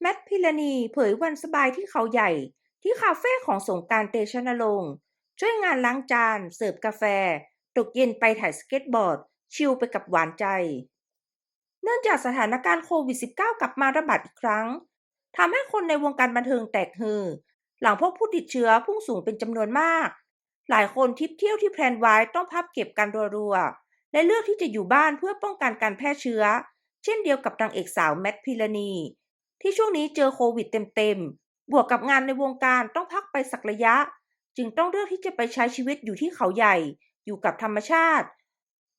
แมทพิรณีเผยวันสบายที่เขาใหญ่ ที่คาเฟ่ของสงการเตชนรงค์ช่วยงานล้างจาน เสิร์ฟกาแฟ ตกเย็นไปถ่ายสเก็ตบอร์ด ชิลไปกับหวานใจ เนื่องจากสถานการณ์โควิด -19 กลับมาระบาดอีกครั้งทำให้คนในวงการบันเทิงแตกฮือ หลังพบผู้ติดเชื้อพุ่งสูงเป็นจำนวนมาก หลายคนทิปเที่ยวที่แพลนไว้ต้องพับเก็บกันรัวๆและเลือกที่จะอยู่บ้านเพื่อป้องกันการแพร่เชื้อ เช่นเดียวกับนางเอกสาวแมทพิรณี ที่ช่วงนี้เจอโควิดเต็มๆ บวกกับงานในวงการต้องพักไปสักระยะ จึงต้องเลือกที่จะไปใช้ชีวิตอยู่ที่เขาใหญ่ อยู่กับธรรมชาติ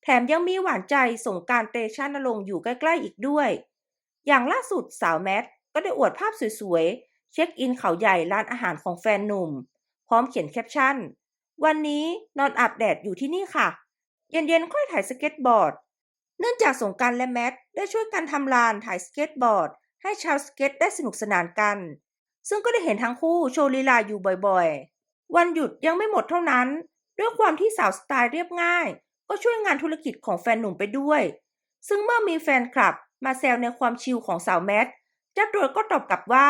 แถมยังมีหวานใจสงการเตชะนรงอยู่ใกล้ๆอีกด้วย อย่างล่าสุดสาวแมทก็ได้อวดภาพสวยๆ เช็คอินเขาใหญ่ร้านอาหารของแฟนหนุ่ม พร้อมเขียนแคปชั่น วันนี้นอนอาบแดดอยู่ที่นี่ค่ะ เย็นๆค่อยถ่ายสเก็ตบอร์ด เนื่องจากสงการและแมทได้ช่วยกันทำลานถ่ายสเก็ตบอร์ด ให้ชาวสเก็ตได้สนุกสนานกัน ซึ่งก็ได้เห็นทั้งคู่โชว์ลีลาอยู่บ่อยๆ วันหยุดยังไม่หมดเท่านั้น ด้วยความที่สาวสไตล์เรียบง่าย ก็ช่วยงานธุรกิจของแฟนหนุ่มไปด้วย ซึ่งเมื่อมีแฟนคลับมาแซวในความชิลของสาวแมทจ้าตัวก็ตอบกลับว่า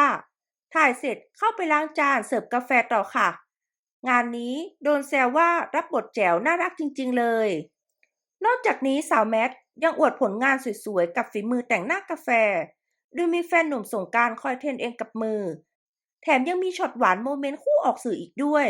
ถ่ายเสร็จเข้าไปล้างจานเสิร์ฟกาแฟต่อค่ะ งานนี้โดนแซวว่ารับบทแจ๋วน่ารักจริง ๆ เลย นอกจากนี้สาวแมทยังอวดผลงานสวยๆ กับฝีมือแต่งหน้ากาแฟ โดยมีแฟนหนุ่มส่งการคอยเทรนเองกับมือ แถมยังมีช็อตหวานโมเมนต์คู่ออกสื่ออีกด้วย